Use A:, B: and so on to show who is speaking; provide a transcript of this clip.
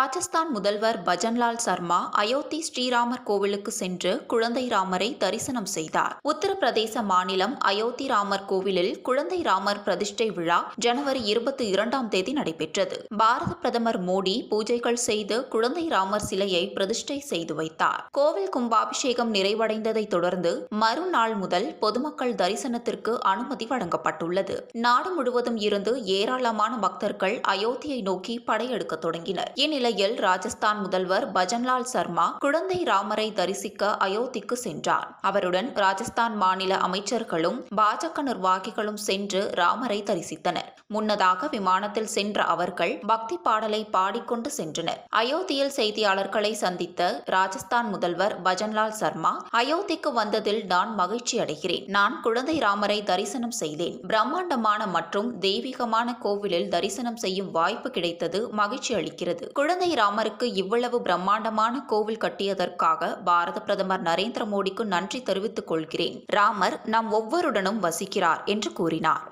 A: ராஜஸ்தான் முதல்வர் பஜன்லால் சர்மா அயோத்தி ஸ்ரீராமர் கோவிலுக்கு சென்று குழந்தை ராமரை தரிசனம் செய்தார். உத்தரப்பிரதேச மாநிலம் அயோத்தி ராமர் கோவிலில் குழந்தை ராமர் பிரதிஷ்டை விழா ஜனவரி இருபத்தி இரண்டாம் தேதி நடைபெற்றது. பாரத பிரதமர் மோடி பூஜைகள் செய்து குழந்தை ராமர் சிலையை பிரதிஷ்டை செய்து வைத்தார். கோவில் கும்பாபிஷேகம் நிறைவடைந்ததைத் தொடர்ந்து மறுநாள் முதல் பொதுமக்கள் தரிசனத்திற்கு அனுமதி வழங்கப்பட்டுள்ளது. நாடு முழுவதும் இருந்து ஏராளமான பக்தர்கள் அயோத்தியை நோக்கி படையெடுக்க தொடங்கினர். இந்நிலையில் ராஜஸ்தான் முதல்வர் பஜன்லால் சர்மா குழந்தை ராமரை தரிசிக்க அயோத்திக்கு சென்றார். அவருடன் ராஜஸ்தான் மாநில அமைச்சர்களும் பாஜக நிர்வாகிகளும் சென்று ராமரை தரிசித்தனர். முன்னதாக விமானத்தில் சென்ற அவர்கள் பக்தி பாடலை பாடிக்கொண்டு சென்றனர். அயோத்தியில் செய்தியாளர்களை சந்தித்த ராஜஸ்தான் முதல்வர் பஜன்லால் சர்மா அயோத்திக்கு வந்ததில் நான் மகிழ்ச்சி அடைகிறேன். நான் குழந்தை ராமரை தரிசனம் செய்தேன். பிரம்மாண்டமான மற்றும் தெய்வீகமான கோவிலில் தரிசனம் செய்யும் வாய்ப்பு கிடைத்தது மகிழ்ச்சி அளிக்கிறது. குழந்தை குழந்தை ராமருக்கு இவ்வளவு பிரம்மாண்டமான கோவில் கட்டியதற்காக பாரத பிரதமர் நரேந்திர மோடிக்கு நன்றி தெரிவித்துக் கொள்கிறேன். ராமர் நம் ஒவ்வொருடனும் வசிக்கிறார் என்று கூறினார்.